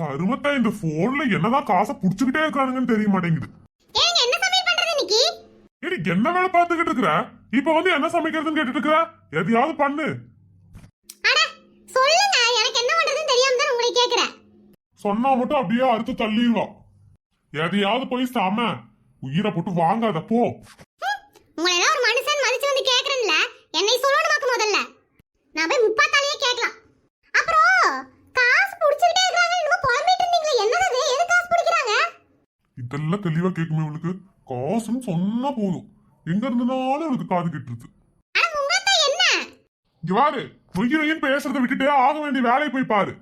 கருமத்தா இந்த போன்ல என்னதான் காசை புடிச்சுக்கிட்டே இருக்கானுங்கன்னு தெரிய மாட்டேங்குது. ஏடி என்ன வேலை பார்த்துக்கிட்டு இருக்கிற? இப்ப வந்து என்ன சமைக்கிறதுன்னு கேட்டுட்டு இருக்கிற எதையாவது பண்ணு. அட சொல்லுங்க. எனக்கு என்ன பண்றதுன்னு தெரியாம தான் உங்களை கேக்குறேன். சொன்னா மட்டும் அப்படியே அறுத்து தள்ளிடுவா எதையாவது போய் சாம உயிரை போட்டு வாங்காத போ. உங்களை ஒரு மனுஷன் மதிச்சு வந்து கேக்குறேன்ல. என்னை சொல்லணுமாக்கு முதல்ல? நான் போய் முப்பாத்தாலேயே கேட்கலாம். இதெல்லாம் தெளிவா கேட்குமே இவளுக்கு? காசுன்னு சொன்னா போதும். எங்க இருந்தனாலும் அவளுக்கு காது கிட்டுருது. அட உங்கள்ட்ட என்ன? இங்க பாரு நொய்யு நொய்யன்னு பேசுறத விட்டுட்டு ஆக வேண்டிய வேலையை போய் பாரு.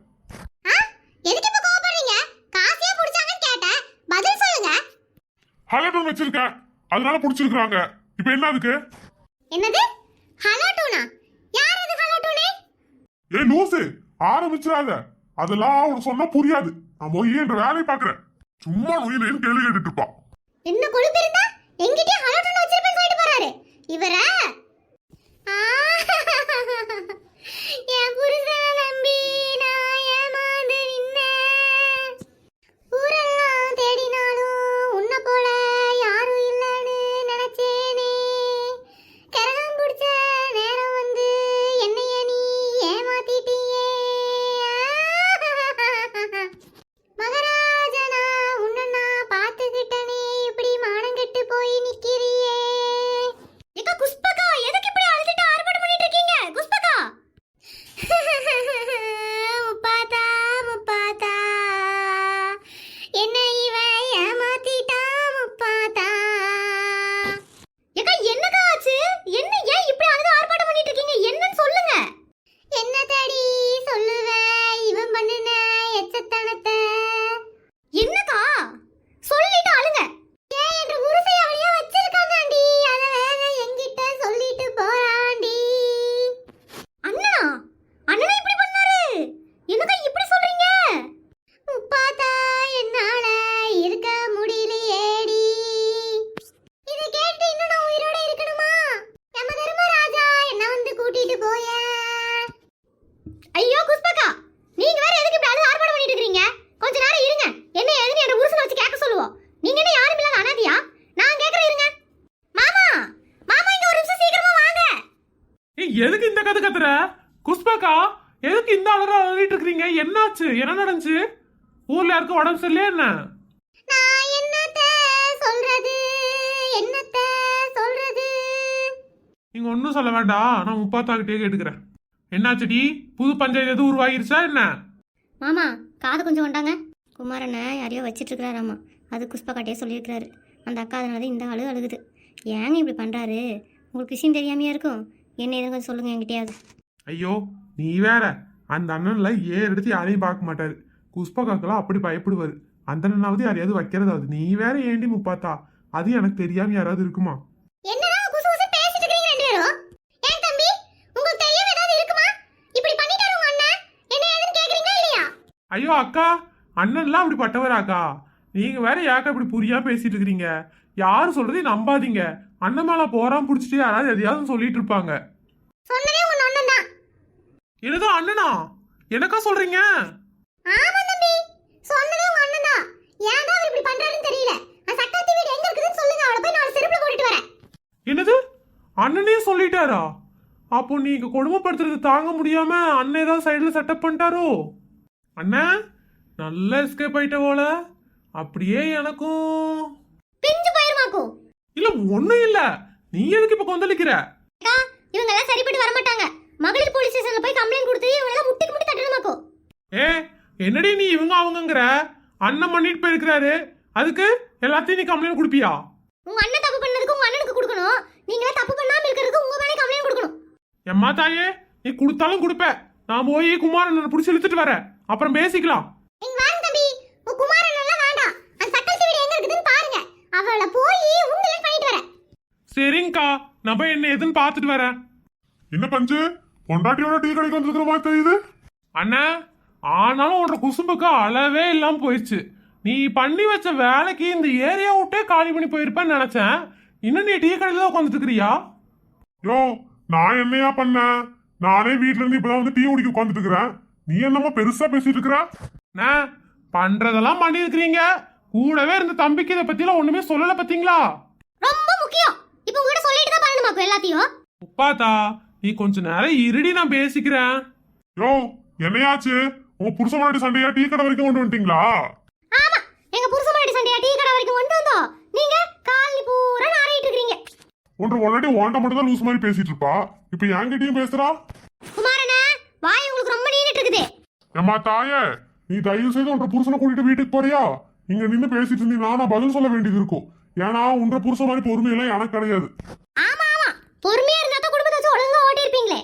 ஆ? எதுக்கு இப்ப கோவப்படுறீங்க? காசையே புடிச்சாங்கன்னு கேட்டேன். பதில் சொல்லுங்க. ஹலோட்டோன் வச்சிருக்க அதனால புடிச்சிருக்காங்க இப்ப என்ன அதுக்கு? என்னது? ஹலோ டூனா யார் அது ஹலோ டூனே ஏய் லூசு ஆரம்பிச்சிடாத. அதெல்லாம் அவனுக்கு சொன்னா புரியாது. நான் போய் என்ற வேலையை பாக்குறேன் சும்மா நொய் நொய்னு கேள்வி கேட்டுட்டு இருப்பா என்ன கொழுப்பு இருந்தா? எங்கிட்டே ஹலோ டூன் வச்சிருப்பேன்னு சொல்லிட்டு போறாரு. இவர? இந்த கதை கத்துற? குஷ்பகா எதுக்கு இந்த அலற அலறிட்டு இருக்கீங்க என்னாச்சு? என்ன நடந்துச்சு? ஊர்ல யாருக்கும் உடம்பு சரியில்லையா என்ன? நீங்க ஒன்றும் சொல்ல வேண்டாம். நான் முப்பாத்தாக்கிட்டே கேட்டுக்கிறேன். என்னாச்சுடி புது பஞ்சாயத்து எதுவும் உருவாகிருச்சா என்ன? மாமா காது கொஞ்சம் கொண்டாங்க குமாரனை யாரையோ வச்சிட்டு இருக்கிறாராம்மா அது குஷ்பக்காட்டையே சொல்லியிருக்கிறாரு. அந்த அக்கா அதனால தான் இந்த ஆளு அழுகுது. ஏங்க இப்படி பண்ணுறாரு உங்களுக்கு விஷயம் தெரியாமையா இருக்கும். என்ன கொஞ்சம் சொல்லுங்க என்கிட்டயாவது? ஐயோ நீ வேற. அந்த அண்ணன்ல ஏன் எடுத்து யாரையும் பார்க்க மாட்டாரு. குஷ்பகாக்கெல்லாம் அப்படி பயப்படுவாரு. அந்த அண்ணனாவது யாரையாவது வைக்கிறதாவது? நீ வேற ஏண்டி முப்பாத்தா? அது எனக்கு தெரியாம யாராவது இருக்குமா? ஐயோ அக்கா அண்ணன்லாம் அப்படி பட்டவராக்கா. நீங்க வேற யாக்கா இப்படி புரியா பேசிட்டு இருக்கிறீங்க யாரும் சொல்றதையும் நம்பாதீங்க. அண்ணன் மேல போறான் புடிச்சிட்டு யாராவது எதையாவது சொல்லிட்டு இருப்பாங்க. சொன்னதே உங்க அண்ணன் தான். என்னதோ அண்ணனா? எனக்கா சொல்றீங்க? ஆமா தம்பி. சொன்னதே உங்க அண்ணன் தான். ஏன் அவர் இப்படி பண்றாருன்னு தெரியல. அந்த சக்கரத்தி வீடு எங்க இருக்குதுன்னு சொல்லுங்க. அவளை போய் நான் செருப்புல வரேன். என்னது? அண்ணனே சொல்லிட்டாரா? அப்போ நீங்க கொடுமைப்படுத்துறது தாங்க முடியாம அண்ணன் ஏதாவது சைடுல செட்டப் பண்ணிட்டாரோ? அண்ணன் நல்ல எஸ்கேப் ஆயிட்ட போல. அப்படியே எனக்கும் இல்ல ஒண்ணும் இல்ல. நீ எதுக்கு இப்ப கொந்தளிக்கிற? இவங்க எல்லாம் சரிப்பட்டு வர மாட்டாங்க மகளிர் போலீஸ் ஸ்டேஷன்ல போய் கம்ப்ளைண்ட் கொடுத்து இவங்க எல்லாம் முட்டிக்கு முட்டி தட்டணுமாக்கும் ஏ என்னடி நீ இவங்க அவங்கங்கிற? அண்ணன் பண்ணிட்டு போயிருக்கிறாரு அதுக்கு எல்லாத்தையும் நீ கம்ப்ளைண்ட் கொடுப்பியா? உங்க அண்ணன் தப்பு பண்ணதுக்கு உங்க அண்ணனுக்கு கொடுக்கணும். நீங்களே தப்பு பண்ணாம இருக்கிறதுக்கு உங்க மேலே கம்ப்ளைண்ட் கொடுக்கணும். எம்மா தாயே நீ கொடுத்தாலும் கொடுப்ப. நான் போய் குமாரன் பிடிச்சி இழுத்துட்டு வரேன். அப்புறம் பேசிக்கலாம் நீங்க வாங்க தம்பி உங்க குமாரன் எல்லாம் வேண்டாம் அந்த சக்கரத்தி வீடு எங்க இருக்குதுன்னு பாருங்க அவளை போய் உண்டலன் பண்ணிட்டு வரேன் சரிங்கக்கா நான் போய் என்ன எதுன்னு பார்த்துட்டு வரேன். என்ன பஞ்சு? பொண்டாட்டியோட டீ கடைக்கு வந்திருக்கிற மாதிரி தெரியுது. அண்ணா ஆனாலும் உன்னோட குசும்புக்கு அளவே இல்லாம போயிடுச்சு. நீ பண்ணி வச்ச வேலைக்கு இந்த ஏரியா விட்டே காலி பண்ணி போயிருப்பேன்னு நினைச்சேன். இன்னும் நீ டீ கடையில தான் உட்காந்துட்டு இருக்கிறியா யோ நான் என்னையா பண்ணேன் நானே வீட்ல இருந்து இப்பதான் வந்து டீ குடிக்க உட்காந்துட்டு இருக்கிறேன் நீ என்னமோ பெருசா பேசிட்டு இருக்கிற நான் பண்றதெல்லாம் பண்ணிருக்கிறீங்க கூடவே இருந்த தம்பிக்கு இதை பத்திலாம் ஒண்ணுமே சொல்லல பாத்தீங்களா? ரொம்ப முக்கியம். இப்போ உங்ககிட்ட சொல்லிட்டு தான் பண்ணணுமாக்கும் எல்லாத்தையும்? முப்பாத்தா நீ கொஞ்ச நேரம் இருடி நான் பேசிக்கிறேன். யோ என்னையாச்சு? உங்க புருஷ முன்னாடி சண்டையா டீ கடை வரைக்கும் கொண்டு வந்துட்டீங்களா? ஆமா எங்க புருஷ முன்னாடி சண்டையா டீ கடை வரைக்கும் கொண்டு வந்தோம். நீங்க காலனி பூரா நாரிட்டு இருக்கீங்க. ஒன்று ஒன்னாடி ஓண்ட மட்டும் தான் லூஸ் மாதிரி பேசிட்டு இருப்பா. இப்ப என்கிட்டயும் பேசுறா? குமாரண்ணா வாய் உங்களுக்கு ரொம்ப நீண்டுட்டு இருக்குது. ஏம்மா தாயே நீ தயவு செய்து உன்ற புருஷனை கூட்டிட்டு வீட்டுக்கு போறியா? இங்க நின்னு பேசிட்டு இருந்தீங்கன்னா நான் பதில் சொல்ல வேண்டியது இருக்கும். ஏன்னா உன்ற புருஷன் மாதிரி பொறுமையெல்லாம் எனக்கு கிடையாது. ஆமா ஆமா. பொறுமையா இருந்தா தான் குடும்பத்தை வச்சு ஒழுங்கா ஓட்டி இருப்பீங்களே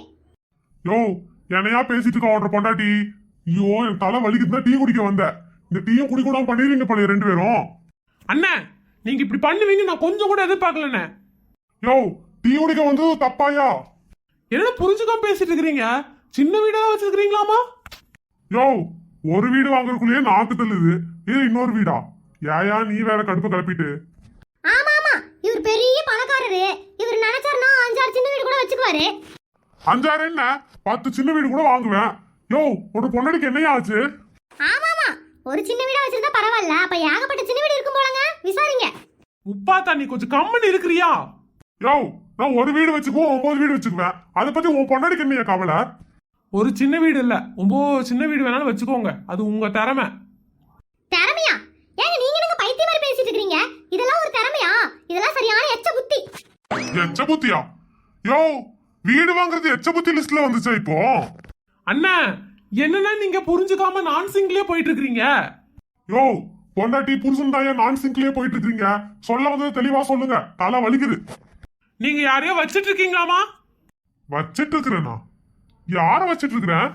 யோ என்னையா பேசிட்டு இருக்கா உன்ற பொண்டாட்டி? ஐயோ என் தலை வலிக்குதுதான் டீ குடிக்க வந்த. இந்த டீயும் குடிக்கூடாம பண்ணிடுவீங்க போல ரெண்டு பேரும். அண்ணே நீங்க இப்படி பண்ணுவீங்க நான் கொஞ்சம் கூட எதிர்பார்க்கலண்ணே. யோ டீ குடிக்க வந்தது தப்பாயா? என்ன புரிஞ்சுக்காம பேசிட்டு இருக்கிறீங்க? சின்ன வீடா வச்சிருக்கீங்களாமா யோ ஒரு வீடு வாங்குறதுக்குள்ளேயே நாக்கு தள்ளுது. இது இன்னொரு வீடா? ஏயா நீ வேற கடுப்பு கிளப்பிட்டு பெரிய பணக்காரரு. இவர் நினைச்சாருன்னா அஞ்சாறு சின்ன வீடு கூட வச்சுக்குவாரு. அஞ்சாறு என்ன? பத்து சின்ன வீடு கூட வாங்குவேன். யோ உன் பொண்டாட்டிக்கு என்னையா ஆச்சு? ஆமா ஆமா ஒரு சின்ன வீடா வச்சிருந்தா பரவாயில்ல. அப்ப ஏகப்பட்ட சின்ன வீடு இருக்கும் போலங்க. விசாரிங்க. முப்பாத்தா நீ கொஞ்சம் கம்மன் இருக்கிறியா? யோ நான் ஒரு வீடு வச்சுக்குவோம் ஒன்பது வீடு வச்சுக்குவேன். அதை பத்தி உன் பொண்டாட்டிக்கு என்னையா கவலை? ஒரு சின்ன வீடு இல்ல. ஒன்பது சின்ன வீடு வேணாலும் வச்சுக்கோங்க. அது உங்க திறமை திறமையா ஏங்க நீங்க என்னங்க பைத்தியம் மாதிரி பேசிட்டு இருக்கீங்க இதெல்லாம் ஒரு திறமையா இதெல்லாம் சரியான எச்ச புத்தி எச்ச புத்தியா? யோ வீடு வாங்குறது எச்ச புத்தி லிஸ்ட்ல வந்துச்சா இப்போ? அண்ணா என்னன்னா நீங்க புரிஞ்சுக்காம நான் சிங்கிலே போயிட்டு இருக்கிறீங்க யோ பொண்டாட்டி புருஷன் தாயா நான் சிங்க்லயே போயிட்டு இருக்கீங்க சொல்ல வந்தது தெளிவா சொல்லுங்க. தலை வலிக்குது. நீங்க யாரையோ வச்சிட்டு இருக்கீங்களாமா வச்சிட்டு இருக்கிறேனா யார வச்சிட்டு இருக்கிறேன்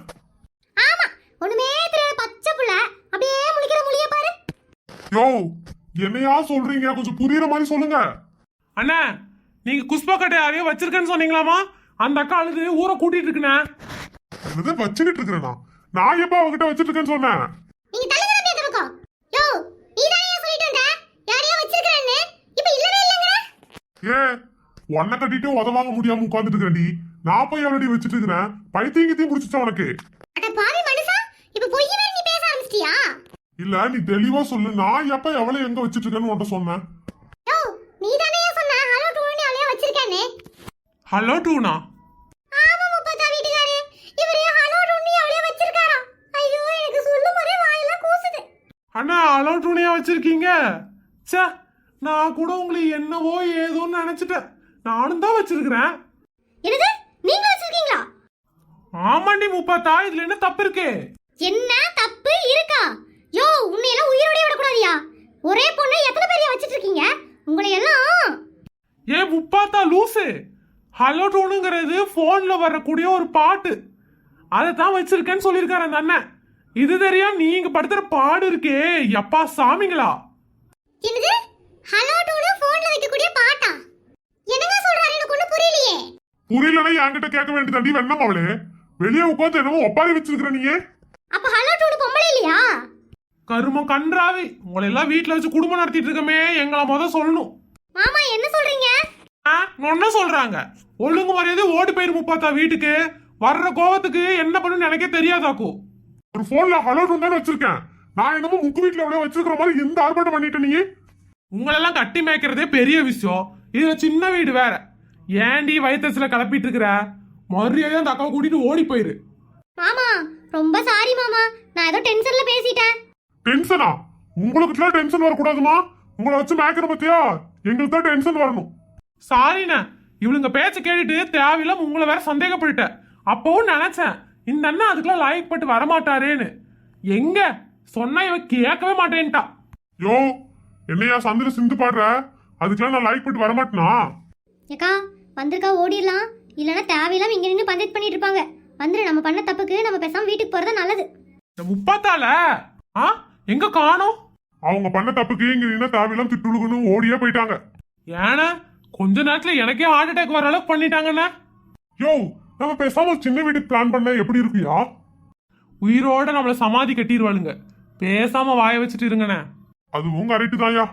ஆமா ஒண்ணுமே தெரியாத பச்சை புள்ள. அப்படியே முழிக்கிற முழிய பாரு. யோ என்னையா சொல்றீங்க? கொஞ்சம் புரியுற மாதிரி சொல்லுங்க. அண்ணா நீங்க குஷ்பா கட்டை யாரையோ வச்சிருக்கேன்னு சொன்னீங்களாமா அந்த அக்கா அழுது ஊரை கூட்டிட்டு இருக்குண்ணே. என்னது வச்சுக்கிட்டு இருக்கிறேனா? நான் எப்ப அவகிட்ட வச்சிட்டு இருக்கேன்னு சொன்னேன்? நீங்க தள்ளுங்க தம்பி அந்த பக்கம். யோ நீ தானே சொல்லிட்டு வந்த? யாரையோ வச்சிருக்கேன்னு இப்ப இல்லவே இல்லங்கற. ஏ உன்னை கட்டிட்டு உதவாங்க முடியாம உட்கார்ந்துட்டு இருக்கிறேன்டி நான் போய் அவளடி வச்சிட்டு இருக்கிறேன்? பைத்தியம் கித்தையும் முடிச்சிட்டா உனக்கு? அட பாவி மனுஷா இப்ப பொய் வேற நீ பேச ஆரம்பிச்சிட்டியா? இல்ல நீ தெளிவா சொல்லு. நான் எப்ப எவளை எங்க வச்சிட்டு இருக்கேன்னு உன்ட்ட சொன்னேன் யோ நீ தானே சொன்ன ஹலோ டூனி அவளைய வச்சிருக்கேன்னு ஹலோ டூனா ஆமா முப்பத்தா வீட்டுக்காரு இவரு ஹலோ டூனி அவளைய வச்சிருக்காரா ஐயோ எனக்கு சொல்லும் போதே வாயெல்லாம் கூசுது. அண்ணா ஹலோ டூனியா வச்சிருக்கீங்க? ச்சே நான் கூட உங்களை என்னவோ ஏதோன்னு நினைச்சிட்டேன். நானும் தான் வச்சிருக்கிறேன். என்னது? நீங்க வச்சிருக்கீங்களா? ஆமாண்டி முப்பாத்தா இதுல என்ன தப்பு இருக்கு? என்ன தப்பு இருக்கா யோ உன்னை எல்லாம் உயிரோட விடக்கூடாதியா ஒரே பொண்ணை எத்தனை பேரையா வச்சிட்டு இருக்கீங்க உங்களை எல்லாம் ஏ முப்பாத்தா லூசு ஹலோ டூனுங்கிறது போன்ல வரக்கூடிய ஒரு பாட்டு. அதை தான் வச்சிருக்கேன்னு சொல்லியிருக்காரு அந்த அண்ணன். இது தெரியாம நீங்க படுத்துற பாடு இருக்கே. எப்பா சாமிங்களா? என்னது? ஹலோ டூனு போன்ல வைக்கக்கூடிய பாட்டா? என்னங்க சொல்றாரு? எனக்கு ஒண்ணு புரியலையே. புரியலன்னா என்கிட்ட கேட்க வேண்டியதாண்டி வெண்ணம் அவளே வெளியே உட்காந்து என்னமோ ஒப்பாரி வச்சிருக்கிற நீங்க அப்ப ஹலோ டூனு பொம்பளை இல்லையா? கருமம் கன்றாவி. உங்களை எல்லாம் வீட்டுல வச்சு குடும்பம் நடத்திட்டு இருக்கமே. எங்களை முத சொல்லணும். மாமா என்ன சொல்றீங்க? என்ன சொல்றாங்க? ஒழுங்கு மரியாதை ஓடி போயிரு முப்பாத்தா வீட்டுக்கு. வர்ற கோவத்துக்கு என்ன பண்ணுன்னு எனக்கே தெரியாதாக்கோ. ஒரு போன்ல ஹலோ தானே வச்சிருக்கேன். நான் என்னமோ முக்கு வீட்டுல எவ்வளவு வச்சிருக்கிற மாதிரி எந்த ஆர்ப்பாட்டம் பண்ணிட்ட நீ. உங்களெல்லாம் கட்டி மேய்க்கிறதே பெரிய விஷயம். இதுல சின்ன வீடு வேற. ஏன்டி வயிற்றுல கிளப்பிட்டு இருக்கிற மரியாதை அந்த அக்காவை கூட்டிட்டு ஓடி போயிரு. மாமா ரொம்ப சாரி மாமா. நான் ஏதோ டென்ஷன்ல பேசிட்டேன். டென்ஷனா உங்களுக்கு டென்ஷன் வரக்கூடாதுமா? உங்களை வச்சு மேய்க்கிற பத்தியா? எங்களுக்கு தான் டென்ஷன் வரணும். சாரிண்ணே இவளுங்க பேச்ச கேட்டுட்டு தேவையில்லாம உங்களை வேற சந்தேகப்பட்டுட்டேன். அப்பவும் நினைச்சேன் இந்த அண்ணன் அதுக்கெல்லாம் லாய்க் பட்டு வரமாட்டாரேன்னு. எங்க? சொன்னா இவ கேட்கவே மாட்டேன்ட்டா. யோ என்னையா சந்திர சிந்து பாடுற? அதுக்கெல்லாம் நான் லைக் பண்ணிட்டு வரமாட்டேனா? ஏக்கா வந்திருக்கா ஓடிடலாம். இல்லைன்னா தேவையில்லாம இங்க நின்று பஞ்சாயத்து பண்ணிட்டு இருப்பாங்க. வந்துரு நம்ம பண்ண தப்புக்கு நம்ம பேசாம வீட்டுக்கு போறது நல்லது. இந்த முப்பாத்தால ஆ எங்க காணோம்? அவங்க பண்ண தப்புக்கு இங்க நின்னா தேவையில்லாம் திட்டுழுகணும் ஓடியே போயிட்டாங்க. ஏன்னா கொஞ்ச நேரத்துல எனக்கே ஹார்ட் அட்டாக் வர அளவுக்கு பண்ணிட்டாங்கண்ணே. யோ நம்ம பேசாம சின்ன வீட்டுக்கு பிளான் பண்ண எப்படி இருக்குயா? உயிரோட நம்மள சமாதி கட்டிடுவாளுங்க பேசாம வாய வச்சுட்டு இருங்கண்ணே. அதுவும் கரெக்டு தான்யா.